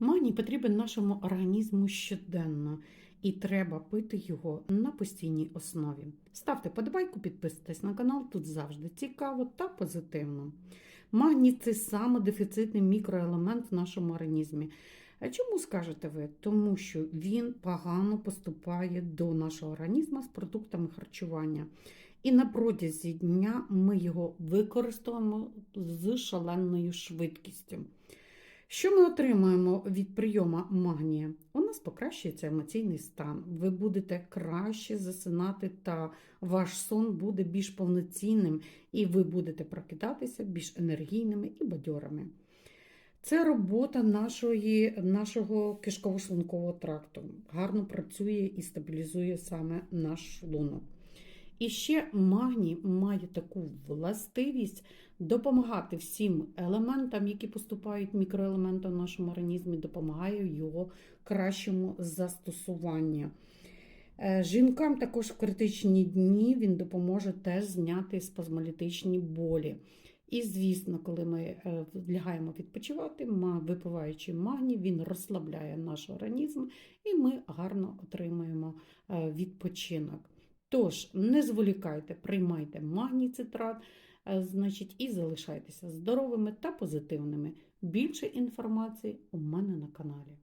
Магній потрібен нашому організму щоденно, і треба пити його на постійній основі. Ставте подобайку, підписуйтесь на канал, тут завжди цікаво та позитивно. Магній це саме дефіцитний мікроелемент в нашому організмі. Чому скажете ви? Тому що він погано поступає до нашого організму з продуктами харчування. І на протязі дня ми його використовуємо з шаленою швидкістю. Що ми отримуємо від прийому магнія? У нас покращується емоційний стан. Ви будете краще засинати, та ваш сон буде більш повноцінним, і ви будете прокидатися більш енергійними і бадьорими. Це робота нашої, нашого кишково-шлункового тракту. Гарно працює і стабілізує саме наш шлунок. І ще магній має таку властивість допомагати всім елементам, які поступають мікроелементам в нашому організмі, допомагає його кращому застосуванню. Е, Жінкам також в критичні дні він допоможе теж зняти спазмолітичні болі. І, звісно, коли ми е, лягаємо відпочивати, випиваючи магній, він розслабляє наш організм і ми гарно отримуємо е, відпочинок. Тож, не зволікайте, приймайте магній цитрат, е, значить, і залишайтеся здоровими та позитивними. Більше інформації у мене на каналі.